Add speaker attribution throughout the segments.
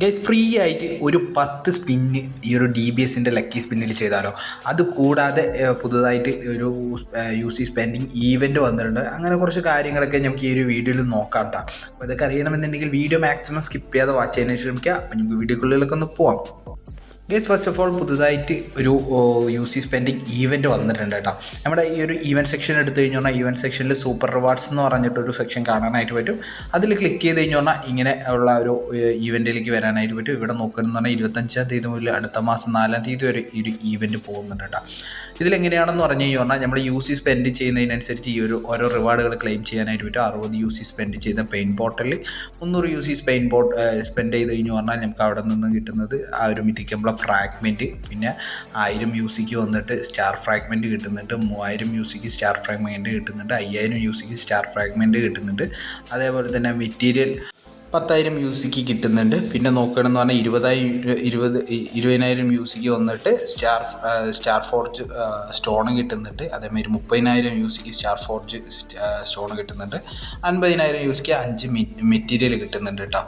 Speaker 1: Guys free ആയിട്ട് ഒരു പത്ത് സ്പിന്ന് ഈ ഒരു ഡി ബി എസിന്റെ ലക്കി സ്പിന്നിൽ ചെയ്താലോ. അത് കൂടാതെ പുതുതായിട്ട് ഒരു യു സി സ്പെൻഡിങ് ഈവന്റ് വന്നിട്ടുണ്ട്. അങ്ങനെ കുറച്ച് കാര്യങ്ങളൊക്കെ നമുക്ക് ഈ ഒരു വീഡിയോയിൽ നോക്കാം കേട്ടോ അപ്പോൾ ഇതൊക്കെ അറിയണമെന്നുണ്ടെങ്കിൽ വീഡിയോ മാക്സിമം സ്കിപ്പ് ചെയ്യാതെ വാച്ച് ചെയ്യാനായിട്ട് ശ്രമിക്കുക. അപ്പോൾ നമുക്ക് വീഡിയോക്കുള്ളിലൊക്കെ ഒന്ന് പോവാം. ഗേസ് ഫസ്റ്റ് ഓഫ് ഓൾ പുതുതായിട്ട് ഒരു യു സി സ്പെൻഡിങ് ഈവന്റ് വന്നിട്ടുണ്ട് കേട്ടോ. നമ്മുടെ ഈ ഒരു ഈവന്റ് സെക്ഷൻ എടുത്തു കഴിഞ്ഞു പറഞ്ഞാൽ ഈവന്റ് സെക്ഷനിൽ സൂപ്പർ റിവാർഡ്സ് എന്ന് പറഞ്ഞിട്ട് ഒരു സെക്ഷൻ കാണാനായിട്ട് പറ്റും. അതിൽ ക്ലിക്ക് ചെയ്ത് കഴിഞ്ഞു പറഞ്ഞാൽ ഇങ്ങനെ ഉള്ള ഒരു ഈവന്റിലേക്ക് വരാനായിട്ട് പറ്റും. ഇവിടെ നോക്കുകയെന്ന് പറഞ്ഞാൽ ഇരുപത്തഞ്ചാം തീയതി മുതൽ അടുത്ത മാസം നാലാം തീയതി വരെ ഈ ഒരു ഈവന്റ് പോകുന്നുണ്ട് കേട്ടോ. ഇതിലെങ്ങനെയാണെന്ന് പറഞ്ഞു കഴിഞ്ഞാൽ നമ്മൾ യു സി സ്പെൻഡ് ചെയ്യുന്നതിനനുസരിച്ച് ഈ ഒരു ഓരോ റിവാർഡുകൾ ക്ലെയിം ചെയ്യാനായിട്ട് പറ്റും. അറുപത് യു സി സ്പെൻഡ് ചെയ്ത പെയിൻ ബോട്ടിൽ മുന്നൂറ് യു സി സ്പെയിൻ ബോട്ട് സ്പെൻഡ് ചെയ്ത് കഴിഞ്ഞു പറഞ്ഞാൽ നമുക്ക് അവിടെ നിന്ന് കിട്ടുന്നത് ആ ഒരു മിഥിക്കുമ്പോൾ ഫ്രാഗ്മെന്റ് പിന്നെ ആയിരം യു സിക്ക് വന്നിട്ട് സ്റ്റാർ ഫ്രാഗ്മെന്റ് കിട്ടുന്നുണ്ട്. മൂവായിരം യു സിക്ക് സ്റ്റാർ ഫ്രാഗ്മെന്റ് കിട്ടുന്നുണ്ട്. അയ്യായിരം യു സിക്ക് സ്റ്റാർ ഫ്രാഗ്മെന്റ് കിട്ടുന്നുണ്ട്. അതേപോലെ തന്നെ മെറ്റീരിയൽ പത്തായിരം യു സിക്ക് കിട്ടുന്നുണ്ട്. പിന്നെ നോക്കുകയാണെന്ന് പറഞ്ഞാൽ ഇരുപതായിരം ഇരുപത് ഇരുപതിനായിരം യു സിക്ക് വന്നിട്ട് സ്റ്റാർ സ്റ്റാർ ഫോർജ് സ്റ്റോൺ കിട്ടുന്നുണ്ട്. അതേമാതിരി മുപ്പതിനായിരം യു സിക്ക് സ്റ്റാർ ഫോർജ് സ്റ്റോൺ കിട്ടുന്നുണ്ട്. അൻപതിനായിരം യു സിക്ക് അഞ്ച് മെറ്റീരിയൽ കിട്ടുന്നുണ്ട് കേട്ടോ.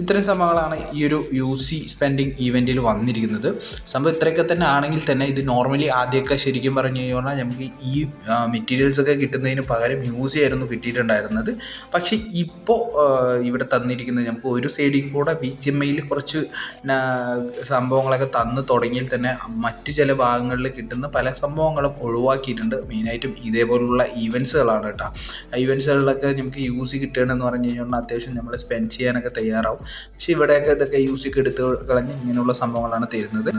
Speaker 1: ഇത്രയും സംഭവങ്ങളാണ് ഈ ഒരു യു സി സ്പെൻഡിങ് ഈവെന്റിൽ വന്നിരിക്കുന്നത്. സംഭവം ഇത്രയൊക്കെ തന്നെ ആണെങ്കിൽ തന്നെ ഇത് നോർമലി ആദ്യമൊക്കെ ശരിക്കും പറഞ്ഞു കഴിഞ്ഞാൽ നമുക്ക് ഈ മെറ്റീരിയൽസ് ഒക്കെ കിട്ടുന്നതിന് പകരം യൂസ് ആയിരുന്നു കിട്ടിയിട്ടുണ്ടായിരുന്നത്. പക്ഷേ ഇപ്പോൾ ഇവിടെ തന്നിരിക്കുന്നത് നമുക്ക് ഒരു സൈഡിൽ കൂടെ ബി ജി എം ഐയിൽ കുറച്ച് സംഭവങ്ങളൊക്കെ തന്നു തുടങ്ങിയാൽ തന്നെ മറ്റു ചില ഭാഗങ്ങളിൽ കിട്ടുന്ന പല സംഭവങ്ങളും ഒഴിവാക്കിയിട്ടുണ്ട്. മെയിനായിട്ടും ഇതേപോലുള്ള ഈവൻസുകളാണ് കേട്ടോ. ഈവൻസുകളിലൊക്കെ നമുക്ക് യൂസ് കിട്ടുകയാണെന്ന് പറഞ്ഞു കഴിഞ്ഞാൽ അത്യാവശ്യം നമ്മൾ സ്പെൻഡ് ചെയ്യാനൊക്കെ തയ്യാറാവും. പക്ഷേ ഇവിടെയൊക്കെ ഇതൊക്കെ യൂസിക്ക് എടുത്ത് കളഞ്ഞ് ഇങ്ങനെയുള്ള സംഭവങ്ങളാണ് തരുന്നത്.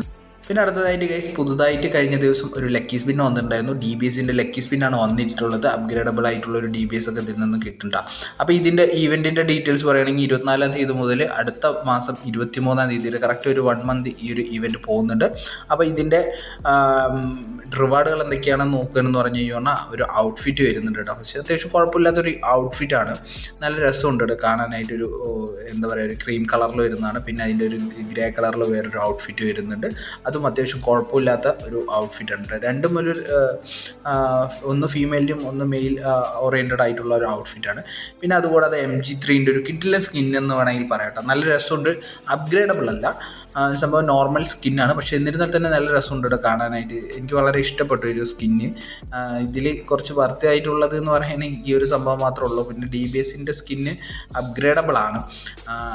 Speaker 1: പിന്നെ അടുത്തതായിട്ട് ഗൈസ് പുതുതായിട്ട് കഴിഞ്ഞ ദിവസം ഒരു ലക്കി സ്പിൻ വന്നിട്ടുണ്ടായിരുന്നു. ഡി ബി എസിന്റെ ലക്കി സ്പിന്നാണ് വന്നിട്ടുള്ളത്. അപ്ഗ്രേഡബിൾ ആയിട്ടുള്ള ഒരു ഡി ബി എസ് ഒക്കെ ഇതിൽ നിന്ന് കിട്ടുന്നുണ്ട്. അപ്പോൾ ഇതിന്റെ ഈവന്റിന്റെ ഡീറ്റെയിൽസ് പറയുകയാണെങ്കിൽ ഇരുപത്തിനാലാം തീയതി മുതൽ അടുത്ത മാസം ഇരുപത്തി മൂന്നാം തീയതി വരെ കറക്റ്റ് ഒരു വൺ മന്ത് ഈ ഒരു ഇവന്റ് പോകുന്നുണ്ട്. അപ്പോൾ ഇതിന്റെ റിവാർഡുകൾ എന്തൊക്കെയാണെന്ന് നോക്കുകയെന്ന് പറഞ്ഞു കഴിഞ്ഞാൽ ഒരു ഔട്ട്ഫിറ്റ് വരുന്നുണ്ട് കേട്ടോ. പക്ഷേ അത്യാവശ്യം കുഴപ്പമില്ലാത്തൊരു ആണ്. നല്ല രസമുണ്ട് കേട്ടോ കാണാനായിട്ടൊരു എന്താ പറയുക ഒരു ക്രീം കളറിൽ വരുന്നതാണ്. പിന്നെ അതിന്റെ ഒരു ഗ്രേ കളറിൽ വേറൊരു ഔട്ട്ഫിറ്റ് വരുന്നുണ്ട്. അതും അത്യാവശ്യം കുഴപ്പമില്ലാത്ത ഒരു ഔട്ട്ഫിറ്റ് ഉണ്ട് രണ്ടും ഒരു ഒന്ന് ഫീമെയിലും ഒന്ന് മെയിൽ ഓറിയന്റഡ് ആയിട്ടുള്ള ഒരു ഔട്ട്ഫിറ്റാണ് പിന്നെ അതുകൂടാതെ എം ജി ത്രീന്റെ ഒരു കിഡിലൻ സ്കിൻ എന്ന് വേണമെങ്കിൽ പറയട്ടെ നല്ല രസമുണ്ട്. അപ്ഗ്രേഡബിൾ അല്ല. സംഭവം നോർമൽ സ്കിന്നാണ് പക്ഷേ എന്നിരുന്നാൽ തന്നെ നല്ല രസമുണ്ട് ഇവിടെ കാണാനായിട്ട്. എനിക്ക് വളരെ ഇഷ്ടപ്പെട്ടു ഒരു സ്കിന്ന് ഇതിൽ കുറച്ച് വർത്തി ആയിട്ടുള്ളത് എന്ന് പറയുകയാണെങ്കിൽ ഈ ഒരു സംഭവം മാത്രമേ ഉള്ളൂ. പിന്നെ ഡി ബി എസിന്റെ സ്കിന്ന് അപ്ഗ്രേഡബിൾ ആണ്.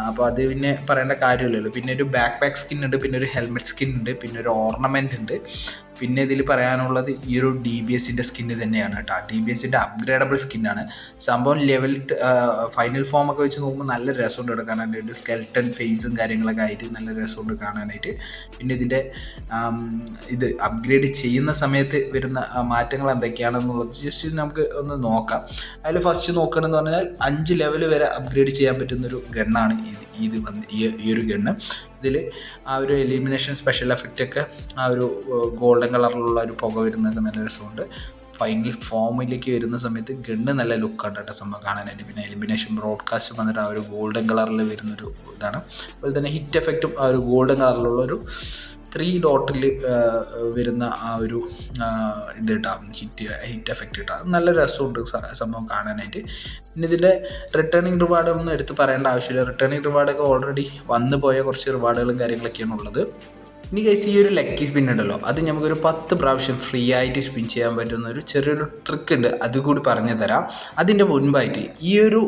Speaker 1: അപ്പോൾ അത് പിന്നെ പറയേണ്ട കാര്യമില്ലല്ലോ. പിന്നെ ഒരു ബാക്ക് പാക്ക് സ്കിൻ ഉണ്ട് പിന്നെ ഒരു ഹെൽമെറ്റ് സ്കിൻ ഉണ്ട് പിന്നെ ഒരു ഓർണമെന്റ് ഉണ്ട്. പിന്നെ ഇതിൽ പറയാനുള്ളത് ഈ ഒരു ഡി ബി എസിന്റെ സ്കിന്ന് തന്നെയാണ് കേട്ടോ. ഡി ബി എസിന്റെ അപ്ഗ്രേഡബിൾ സ്കിന്നാണ് സംഭവം ലെവൽ ഫൈനൽ ഫോം ഒക്കെ വെച്ച് നോക്കുമ്പോൾ നല്ല രസമുണ്ട് ഇവിടെ കാണാനായിട്ട്. സ്കെൽട്ടൺ ഫേസും കാര്യങ്ങളൊക്കെ ആയിട്ട് നല്ല രസമുണ്ട് കാണാനായിട്ട്. പിന്നെ ഇതിന്റെ ഇത് അപ്ഗ്രേഡ് ചെയ്യുന്ന സമയത്ത് വരുന്ന മാറ്റങ്ങൾ എന്തൊക്കെയാണെന്നുള്ളത് ജസ്റ്റ് നമുക്ക് ഒന്ന് നോക്കാം. അതിൽ ഫസ്റ്റ് നോക്കുകയാണെന്ന് പറഞ്ഞാൽ അഞ്ച് ലെവൽ വരെ അപ്ഗ്രേഡ് ചെയ്യാൻ പറ്റുന്നൊരു ഗണ്ണാണ് ഇത് ഇത് വന്ന് ഈ ഒരു ഗണ്ണ്. ഇതിൽ ആ ഒരു എലിമിനേഷൻ സ്പെഷ്യൽ എഫക്റ്റ് ഒക്കെ ആ ഒരു ഗോൾഡൻ കളറിലുള്ള ഒരു പുക വരുന്നതൊക്കെ നല്ല രസമുണ്ട്. ഫൈനൽ ഫോമിലേക്ക് വരുന്ന സമയത്ത് ഗണ്ണ് നല്ല ലുക്കാണ് കേട്ടോ സംഭവം കാണാനായിട്ട് പിന്നെ എലിമിനേഷൻ ബ്രോഡ്കാസ്റ്റ് വന്നിട്ട് ആ ഒരു ഗോൾഡൻ കളറിൽ വരുന്നൊരു ഇതാണ്. അതുപോലെ തന്നെ ഹിറ്റ് എഫക്റ്റും ആ ഒരു ഗോൾഡൻ കളറിലുള്ള ഒരു ത്രീ ഡോട്ടിൽ വരുന്ന ആ ഒരു ഇത് കിട്ടാം ഹിറ്റ് ഹിറ്റ് എഫക്റ്റ് കിട്ടാം. നല്ല രസമുണ്ട് സംഭവം കാണാനായിട്ട്. പിന്നെ ഇതിന്റെ റിട്ടേണിങ് റിവാർഡ് ഒന്നും എടുത്ത് പറയേണ്ട ആവശ്യമില്ല. റിട്ടേണിങ് റിവാർഡൊക്കെ ഓൾറെഡി വന്നു പോയ കുറച്ച് റിവാർഡുകളും കാര്യങ്ങളൊക്കെയാണ് ഉള്ളത്. ഇനി കൈസ് ഈ ഒരു ലക്കി സ്പിൻ ഉണ്ടല്ലോ. അത് നമുക്കൊരു പത്ത് പ്രാവശ്യം ഫ്രീ ആയിട്ട് സ്പിൻ ചെയ്യാൻ പറ്റുന്ന ഒരു ചെറിയൊരു ട്രിക്ക് ഉണ്ട്. അതുകൂടി പറഞ്ഞു തരാം. അതിന്റെ മുൻപായിട്ട് ഈ ഒരു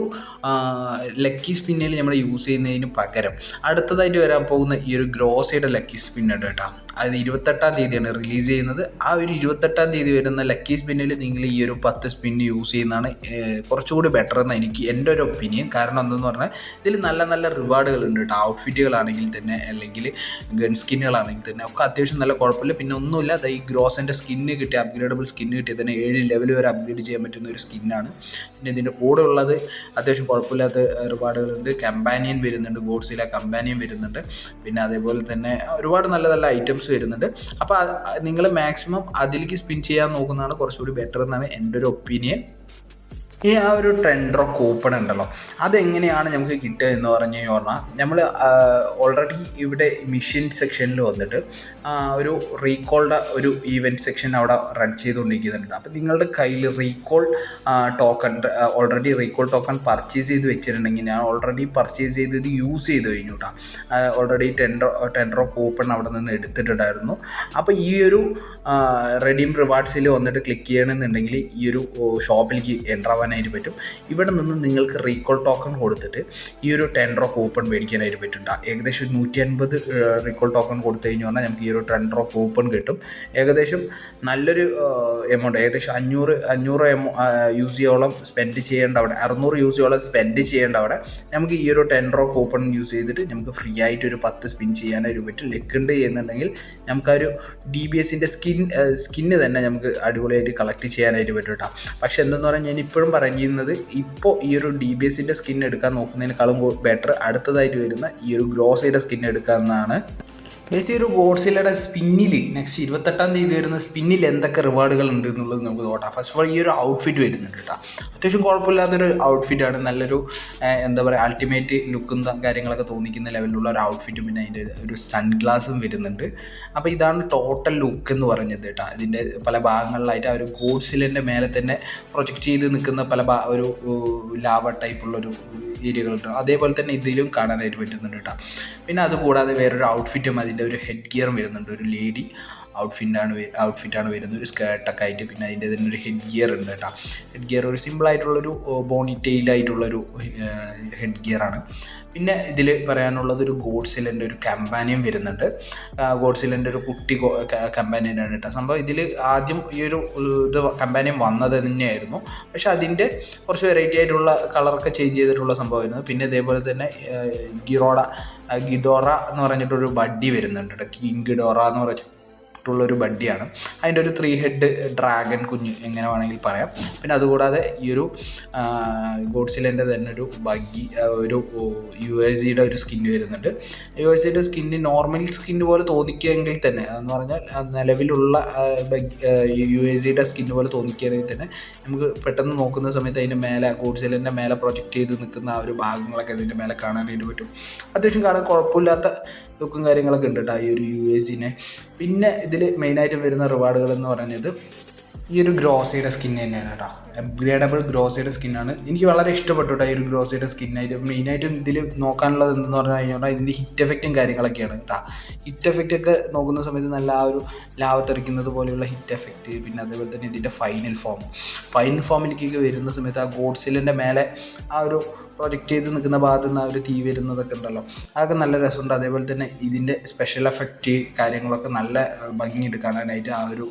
Speaker 1: ലക്കി സ്പിന്നിൽ നമ്മൾ യൂസ് ചെയ്യുന്നതിന് പകരം അടുത്തതായിട്ട് വരാൻ പോകുന്ന ഈ ഒരു ഗ്രോസയുടെ ലക്കി സ്പിൻ കേട്ടോ. അത് ഇരുപത്തെട്ടാം തീയതിയാണ് റിലീസ് ചെയ്യുന്നത്. ആ ഒരു ഇരുപത്തെട്ടാം തീയതി വരുന്ന ലക്കി സ്പിന്നിൽ നിങ്ങൾ ഈ ഒരു പത്ത് സ്പിൻ യൂസ് ചെയ്യുന്നതാണ് കുറച്ചുകൂടി ബെറ്റർ എന്ന് എനിക്ക് എന്റെ ഒരു ഒപ്പീനിയൻ കാരണം എന്തെന്ന് പറഞ്ഞാൽ ഇതിൽ നല്ല നല്ല റിവാർഡുകൾ ഉണ്ട് കേട്ടോ ഔട്ട്ഫിറ്റുകളാണെങ്കിൽ തന്നെ അല്ലെങ്കിൽ ഗൺ സ്കിന്നുകളാണെങ്കിൽ തന്നെ ഒക്കെ അത്യാവശ്യം നല്ല കുഴപ്പമില്ല. പിന്നെ ഒന്നുമില്ല അത് ഈ ഗ്രോസിന്റെ സ്കിന്ന് കിട്ടിയ അപ്ഗ്രേഡബിൾ സ്കിന്ന് കിട്ടിയ തന്നെ ഏഴ് ലെവൽ വരെ അപ്ഗ്രേഡ് ചെയ്യാൻ പറ്റുന്ന ഒരു സ്കിന്നാണ് പിന്നെ ഇതിന്റെ കൂടെ ഉള്ളത് അത്യാവശ്യം കുഴപ്പമില്ലാത്ത റിവാർഡുകളുണ്ട് കമ്പാനിയൻ വരുന്നുണ്ട് ഗോഡ്സിലെ കമ്പാനിയൻ വരുന്നുണ്ട്. പിന്നെ അതേപോലെ തന്നെ ഒരുപാട് നല്ല നല്ല ഐറ്റംസ് വരുന്നുണ്ട് അപ്പോൾ നിങ്ങൾ മാക്സിമം അതിലേക്ക് സ്പിൻ ചെയ്യാൻ നോക്കുന്നതാണ് കുറച്ചുകൂടി ബെറ്റർ എന്നാണ് എന്റെ ഒരു ഒപ്പീനിയൻ ഇനി ആ ഒരു ട്രെൻഡറോ കൂപ്പൺ ഉണ്ടല്ലോ അതെങ്ങനെയാണ് നമുക്ക് കിട്ടുക എന്ന് പറഞ്ഞു കഴിഞ്ഞാൽ നമ്മൾ ഓൾറെഡി ഇവിടെ മിഷൻ സെക്ഷനിൽ വന്നിട്ട് ഒരു റീകോൾഡ് ഒരു ഈവന്റ് സെക്ഷൻ അവിടെ റൺ ചെയ്തുകൊണ്ടിരിക്കുന്നുണ്ട്. അപ്പോൾ നിങ്ങളുടെ കയ്യിൽ recall token already recall token purchase ചെയ്ത് വെച്ചിട്ടുണ്ടെങ്കിൽ ഞാൻ ഓൾറെഡി പർച്ചേസ് ചെയ്തത് യൂസ് ചെയ്ത് കഴിഞ്ഞു കേട്ടോ ഓൾറെഡി ടെൻഡറോ ടെൻഡറോ കൂപ്പൺ അവിടെ നിന്ന് എടുത്തിട്ടുണ്ടായിരുന്നു. അപ്പോൾ ഈ ഒരു റെഡീം റിവാർഡ്സിൽ വന്നിട്ട് ക്ലിക്ക് ചെയ്യണമെന്നുണ്ടെങ്കിൽ ഈ ഒരു ഷോപ്പിലേക്ക് എന്റർ ആവാനായിട്ട് പറ്റും. ഇവിടെ നിന്ന് നിങ്ങൾക്ക് റീകോൾ ടോക്കൺ കൊടുത്തിട്ട് ഈ ഒരു ടെൻഡ്രോ കൂപ്പൺ മേടിക്കാനായിട്ട് പറ്റും. ഏകദേശം നൂറ്റി അൻപത് റീകോൾ ടോക്കൺ കൊടുത്തു കഴിഞ്ഞു പറഞ്ഞാൽ നമുക്ക് ഈ ഒരു ടെൻഡ്രോ കൂപ്പൺ കിട്ടും. ഏകദേശം നല്ലൊരു എമൗണ്ട് ഏകദേശം അഞ്ഞൂറ് അഞ്ഞൂറ് എമൗ യൂസ് ചെയ്യോളം സ്പെൻഡ് ചെയ്യേണ്ട അവിടെ അറുന്നൂറ് യൂസ് ചെയ്യോളം സ്പെൻഡ് ചെയ്യേണ്ട അവിടെ നമുക്ക് ഈ ഒരു ടെൻഡ്രോ കൂപ്പൺ യൂസ് ചെയ്തിട്ട് നമുക്ക് ഫ്രീ ആയിട്ട് ഒരു പത്ത് സ്പിൻ ചെയ്യാനായിട്ട് പറ്റും. ലെക്കുണ്ട് എന്നുണ്ടെങ്കിൽ നമുക്ക് ആ ഒരു ഡി ബി എസിന്റെ സ്കിൻ സ്കിന്ന് തന്നെ നമുക്ക് അടിപൊളിയായിട്ട് കളക്ട് ചെയ്യാനായിട്ട് പറ്റും കേട്ടോ പക്ഷേ എന്തെന്ന് പറഞ്ഞാൽ ഞാൻ ഇപ്പോഴും പറയുന്നത് ഇപ്പോൾ ഈ ഒരു ഡി ബി എസിന്റെ സ്കിൻ എടുക്കാൻ നോക്കുന്നതിനേക്കാളും ബെറ്റർ അടുത്തതായിട്ട് വരുന്ന ഈ ഒരു ഗ്രോസയുടെ സ്കിൻ എടുക്കാമെന്നാണ് ഗൈസ് ഒരു ഗോഡ്സിലയുടെ സ്പിന്നിൽ നെക്സ്റ്റ് ഇരുപത്തെട്ടാം തീയതി വരുന്ന സ്പിന്നിൽ എന്തൊക്കെ റിവാർഡുകൾ ഉണ്ട് എന്നുള്ളത് നമുക്ക് നോക്കാം. ഫസ്റ്റ് ഓഫ് ഓൾ ഈ ഒരു ഔട്ട്ഫിറ്റ് വരുന്നുണ്ട് കേട്ടോ അത്യാവശ്യം കുഴപ്പമില്ലാത്തൊരു ഔട്ട്ഫിറ്റാണ് നല്ലൊരു എന്താ പറയുക അൾട്ടിമേറ്റ് ലുക്കും കാര്യങ്ങളൊക്കെ തോന്നിക്കുന്ന ലെവലിലുള്ള ഒരു ഔട്ട്ഫിറ്റും പിന്നെ അതിന്റെ ഒരു സൺഗ്ലാസും വരുന്നുണ്ട്. അപ്പോൾ ഇതാണ് ടോട്ടൽ ലുക്ക് എന്ന് പറഞ്ഞത് കേട്ടോ ഇതിന്റെ പല ഭാഗങ്ങളിലായിട്ട് ആ ഒരു ഗോഡ്സിലിന്റെ മേലെ തന്നെ പ്രൊജക്റ്റ് ചെയ്ത് നിൽക്കുന്ന പല ഒരു ലാവ ടൈപ്പുള്ളൊരു ഏരിയകളുണ്ട്. അതേപോലെ തന്നെ ഇതിലും കാണാനായിട്ട് പറ്റുന്നുണ്ട് കേട്ടോ പിന്നെ അതുകൂടാതെ വേറൊരു ഔട്ട്ഫിറ്റും അതിന്റെ ഒരു ഹെഡ് ഗിയറും വരുന്നുണ്ട്. ഒരു ലേഡി ഔട്ട്ഫിറ്റാണ് ഔട്ട്ഫിറ്റാണ് വരുന്നത്. ഒരു സ്കേർട്ടൊക്കെ ആയിട്ട് പിന്നെ അതിന്റെ തന്നെ ഒരു ഹെഡ് ഗിയർ ഉണ്ട് കേട്ടോ. ഹെഡ് ഗിയർ ഒരു സിമ്പിളായിട്ടുള്ളൊരു ബോണി ടെയിലായിട്ടുള്ളൊരു ഹെഡ് ഗിയറാണ് പിന്നെ ഇതിൽ പറയാനുള്ളത് ഒരു ഗോഡ്സിലന്റെ ഒരു കമ്പാനിയൻ വരുന്നുണ്ട്. ഗോഡ്സിലന്റെ ഒരു കുട്ടി കമ്പാനിയനാണ് കേട്ടോ. സംഭവം ഇതിൽ ആദ്യം ഈ ഒരു ഇത് കമ്പാനിയൻ വന്നത് തന്നെയായിരുന്നു. പക്ഷെ അതിന്റെ കുറച്ച് വെറൈറ്റി ആയിട്ടുള്ള കളറൊക്കെ ചേഞ്ച് ചെയ്തിട്ടുള്ള സംഭവമായിരുന്നു. പിന്നെ ഇതേപോലെ തന്നെ ഗിറോഡ ഗിഡോറ എന്ന് പറഞ്ഞിട്ടൊരു ബഡ്ഡി വരുന്നുണ്ട് കിങ് ഗിഡോറ എന്ന് പറഞ്ഞിട്ട്. ഒരു ബഡ്ഡിയാണ്. അതിന്റെ ഒരു ത്രീ ഹെഡ് ഡ്രാഗൺ കുഞ്ഞ് എങ്ങനെ വേണമെങ്കിൽ പറയാം. പിന്നെ അതുകൂടാതെ ഈ ഒരു ഗോഡ്സിലന്റെ തന്നെ ഒരു ബഗ്ഗി ഒരു യു എസ് സിയുടെ ഒരു സ്കിന്ന് വരുന്നുണ്ട്. യു എസ് സിയുടെ സ്കിന്ന് നോർമൽ സ്കിന്ന് പോലെ തോന്നിക്കുകയെങ്കിൽ തന്നെ അതെന്ന് പറഞ്ഞാൽ നിലവിലുള്ള യു എസ് സിയുടെ സ്കിന്ന് പോലെ തോന്നിക്കുകയാണെങ്കിൽ തന്നെ നമുക്ക് പെട്ടെന്ന് നോക്കുന്ന സമയത്ത് അതിന്റെ മേലെ ഗോഡ്സിലന്റെ മേലെ പ്രൊജക്റ്റ് ചെയ്ത് നിൽക്കുന്ന ആ ഒരു ഭാഗങ്ങളൊക്കെ അതിന്റെ മേലെ കാണാനായിട്ട് പറ്റും. അത്യാവശ്യം കാണാൻ കുഴപ്പമില്ലാത്ത ലുക്കും കാര്യങ്ങളൊക്കെ ഉണ്ട് കേട്ടോ ഈ ഒരു യു എസ് സിനെ പിന്നെ ഇതിൽ മെയിനായിട്ട് വരുന്ന റിവാർഡുകൾ എന്ന് പറയുന്നത് ഈ ഒരു ഗ്രോസിയുടെ സ്കിൻ തന്നെയാണ് കേട്ടോ. അപ്ഗ്രേഡബിൾ ഗ്രോസിയുടെ സ്കിന്നാണ് എനിക്ക് വളരെ ഇഷ്ടപ്പെട്ടു കേട്ടോ ഈ ഒരു ഗ്രോസിയുടെ സ്കിന്നായിട്ട് മെയിനായിട്ടും ഇതിൽ നോക്കാനുള്ളത് എന്തെന്ന് പറഞ്ഞു കഴിഞ്ഞാൽ ഇതിന്റെ ഹിറ്റ് എഫക്റ്റും കാര്യങ്ങളൊക്കെയാണ് കേട്ടോ. ഹിറ്റ് എഫക്റ്റ് ഒക്കെ നോക്കുന്ന സമയത്ത് നല്ല ആ ഒരു ലാവത്തെറിക്കുന്നത് പോലെയുള്ള ഹിറ്റ് എഫക്റ്റ് പിന്നെ അതേപോലെ തന്നെ ഇതിന്റെ ഫൈനൽ ഫോം ഫൈനൽ ഫോമിലേക്ക് വരുന്ന സമയത്ത് ആ ഗോഡ്സിലിന്റെ മേലെ ആ ഒരു പ്രൊജക്റ്റ് ചെയ്ത് നിൽക്കുന്ന ഭാഗത്ത് നിന്ന് ഒരു തീ വരുന്നതൊക്കെ ഉണ്ടല്ലോ. അതൊക്കെ നല്ല രസമുണ്ട്. അതേപോലെ തന്നെ ഇതിന്റെ സ്പെഷ്യൽ എഫക്റ്റ് കാര്യങ്ങളൊക്കെ നല്ല ഭംഗിയുണ്ട് കാണാനായിട്ട് ആ ഒരു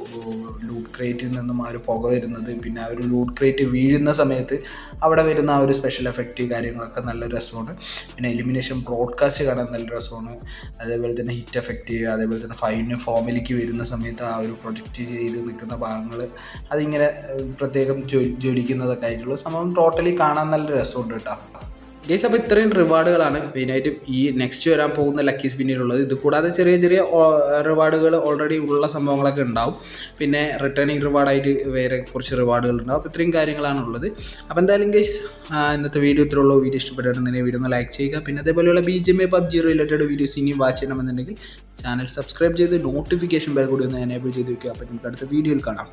Speaker 1: ലൂട്ട് ക്രേറ്റിൽ നിന്നും ആ ഒരു പുക വരുന്നത് പിന്നെ ആ ഒരു ലൂട്ട് ക്രേറ്റ് വീഴുന്ന സമയത്ത് അവിടെ വരുന്ന ആ ഒരു സ്പെഷ്യൽ എഫക്റ്റ് കാര്യങ്ങളൊക്കെ നല്ല രസമാണ് പിന്നെ എലിമിനേഷൻ ബ്രോഡ്കാസ്റ്റ് കാണാൻ നല്ല രസമാണ്. അതേപോലെ തന്നെ ഹിറ്റ് എഫക്റ്റ് അതേപോലെ തന്നെ ഫൈൻ ഫോമിലേക്ക് വരുന്ന സമയത്ത് ആ ഒരു പ്രൊജക്റ്റ് ചെയ്ത് നിൽക്കുന്ന ഭാഗങ്ങൾ അതിങ്ങനെ പ്രത്യേകം ജോലിക്കുന്നതൊക്കെ ആയിട്ടുള്ള സംഭവം ടോട്ടലി കാണാൻ നല്ല രസമുണ്ട് കേട്ടോ. ഗേസ് അപ്പോൾ ഇത്രയും റിവാർഡുകളാണ് മെയിനായിട്ടും ഈ നെക്സ്റ്റ് വരാൻ പോകുന്ന ലക്കി സ്പിന്നിലുള്ളത് ഇത് കൂടാതെ ചെറിയ ചെറിയ റിവാർഡുകൾ ഓൾറെഡി ഉള്ള സംഭവങ്ങളൊക്കെ ഉണ്ടാവും. പിന്നെ റിട്ടേണിങ് റിവാർഡായിട്ട് വേറെ കുറച്ച് റിവാർഡുകൾ ഉണ്ടാവും. അപ്പോൾ ഇത്രയും കാര്യങ്ങളാണ് ഉള്ളത്. അപ്പോൾ എന്തായാലും ഗേസ് ഇന്നത്തെ വീഡിയോ ഇത്രയുള്ള വീഡിയോ ഇഷ്ടപ്പെട്ടിട്ടുണ്ടെങ്കിൽ വീഡിയോ ഒന്ന് ലൈക്ക് ചെയ്യുക. പിന്നെ അതേപോലെയുള്ള B G M A PUBG related videos ഇനിയും വാച്ച് ചെയ്യണമെന്നുണ്ടെങ്കിൽ ചാനൽ സബ്സ്ക്രൈബ് ചെയ്ത് നോട്ടിഫിക്കേഷൻ ബെൽ കൂടി ഒന്ന് എനേബിൾ ചെയ്ത് വയ്ക്കുക അപ്പോൾ നമുക്ക് അടുത്ത വീഡിയോയിൽ കാണാം.